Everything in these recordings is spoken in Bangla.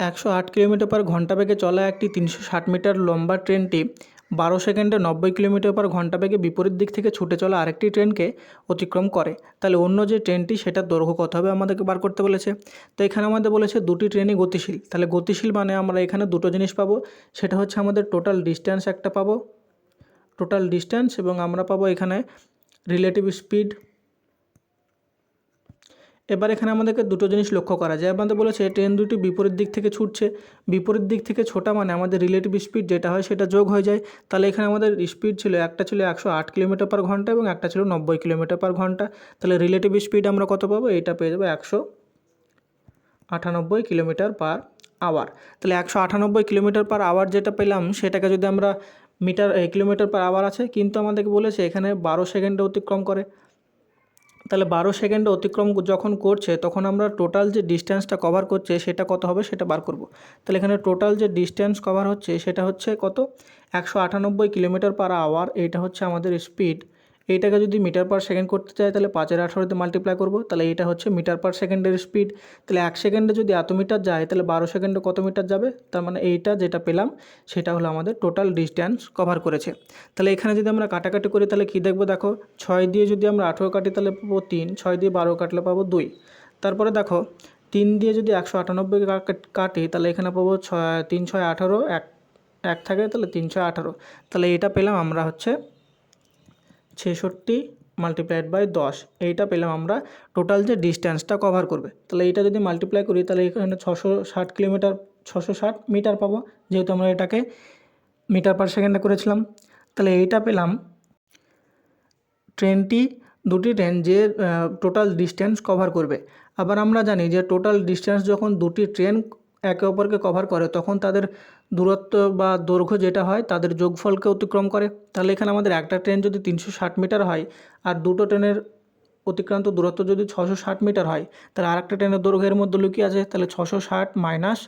একশো আট কিলোমিটার পার ঘণ্টা বেগে চলা একটি তিনশো ষাট মিটার লম্বা ট্রেনটি বারো সেকেন্ডে নব্বই কিলোমিটার পার ঘণ্টা বেগে বিপরীত দিক থেকে ছুটে চলা আরেকটি ট্রেনকে অতিক্রম করে। তাহলে অন্য যে ট্রেনটি, সেটার দৈর্ঘ্য কত হবে আমাদেরকে বার করতে বলেছে। তো এখানে আমাদের বলেছে দুটি ট্রেনই গতিশীল। তাহলে গতিশীল মানে আমরা এখানে দুটো জিনিস পাবো। সেটা হচ্ছে আমাদের টোটাল ডিস্ট্যান্স একটা পাবো। টোটাল ডিস্ট্যান্স এবং আমরা পাবো এখানে রিলেটিভ স্পিড এবার এখানে আমাদেরকে দুটো জিনিস লক্ষ্য করা যায়। আমাদের বলেছে ট্রেন দুটি বিপরীত দিক থেকে ছুটছে। বিপরীত দিক থেকে ছোটা মানে আমাদের রিলেটিভ স্পিড যেটা হয় সেটা যোগ হয়ে যায়। তাহলে এখানে আমাদের স্পিড ছিল, একটা ছিল একশো আট কিলোমিটার পার ঘণ্টা এবং একটা ছিল নব্বই কিলোমিটার পার ঘণ্টা। তাহলে রিলেটিভ স্পিড আমরা কত পাবো? এটা পেয়ে যাব একশো আটানব্বই কিলোমিটার পার আওয়ার তাহলে একশো আটানব্বই কিলোমিটার পার আওয়ার যেটা পেলাম, সেটাকে যদি আমরা মিটার কিলোমিটার পার আওয়ার আছে, কিন্তু আমাদেরকে বলেছে এখানে বারো সেকেন্ডে অতিক্রম করে। তাহলে বারো সেকেন্ড অতিক্রম যখন করছে, তখন আমরা টোটাল যে ডিস্ট্যান্সটা কভার করছে, সেটা কত হবে সেটা বার করব। তাহলে এখানে টোটাল যে ডিস্ট্যান্স কভার হচ্ছে, সেটা হচ্ছে কত? একশো আটানব্বই কিলোমিটার পার আওয়ার এটা হচ্ছে আমাদের স্পিড এইটাকে যদি মিটার পার সেকেন্ড করতে চাই, তাহলে পাঁচের আঠারোতে মাল্টিপ্লাই করব। তাহলে এটা হচ্ছে মিটার পার সেকেন্ডের স্পিড তাহলে এক সেকেন্ডে যদি এত মিটার যায়, তাহলে বারো সেকেন্ডে কত মিটার যাবে? তার মানে এইটা যেটা পেলাম, সেটা হলো আমাদের টোটাল ডিস্ট্যান্স কভার করেছে। তাহলে এখানে যদি আমরা কাটাকাটি করি, তাহলে কী দেখব দেখো? ছয় দিয়ে যদি আমরা আঠেরো কাটি, তাহলে পাবো তিন। ছয় দিয়ে বারো কাটলে পাবো দুই। তারপরে দেখো, তিন দিয়ে যদি একশো আটানব্বই কাটি, তাহলে এখানে পাবো ছয়, তিন, ছয়, আঠারো, এক এক থাকে, তাহলে তিন, ছয়, আঠারো। তাহলে এটা পেলাম আমরা হচ্ছে ছেষট্টি মাল্টিপ্লাইড বাই দশ। এইটা পেলাম আমরা টোটাল যে ডিস্ট্যান্সটা কভার করবে। তাহলে এইটা যদি মাল্টিপ্লাই করি, তাহলে এখানে ছশো ষাট কিলোমিটার, ছশো ষাট মিটার পাবো। যেহেতু আমরা এটাকে মিটার পার সেকেন্ডে করেছিলাম। তাহলে এইটা পেলাম ট্রেনটি দুটি ট্রেন যে টোটাল ডিস্ট্যান্স কভার করবে। আবার আমরা জানি যে টোটাল ডিস্ট্যান্স যখন দুটি ট্রেন একে অপরকে কভার করে, তখন তাদের দূরত্ব বা দৈর্ঘ্য যেটা হয় তাদের যোগফলকে অতিক্রম করে। তাহলে এখানে আমাদের একটা ট্রেন যদি তিনশো ষাট মিটার হয় আর দুটো ট্রেনের অতিক্রান্ত দূরত্ব যদি ছশো ষাট মিটার হয়, তাহলে আর একটা ট্রেনের দৈর্ঘ্যের মধ্যে লুকিয়ে আছে, তাহলে ছশো ষাট মাইনাস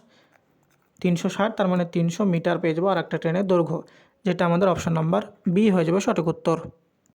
তিনশো ষাট, তার মানে তিনশো মিটার পেয়ে যাব আর একটা ট্রেনের দৈর্ঘ্য, যেটা আমাদের অপশন নাম্বার বি হয়ে যাবে সঠিক উত্তর।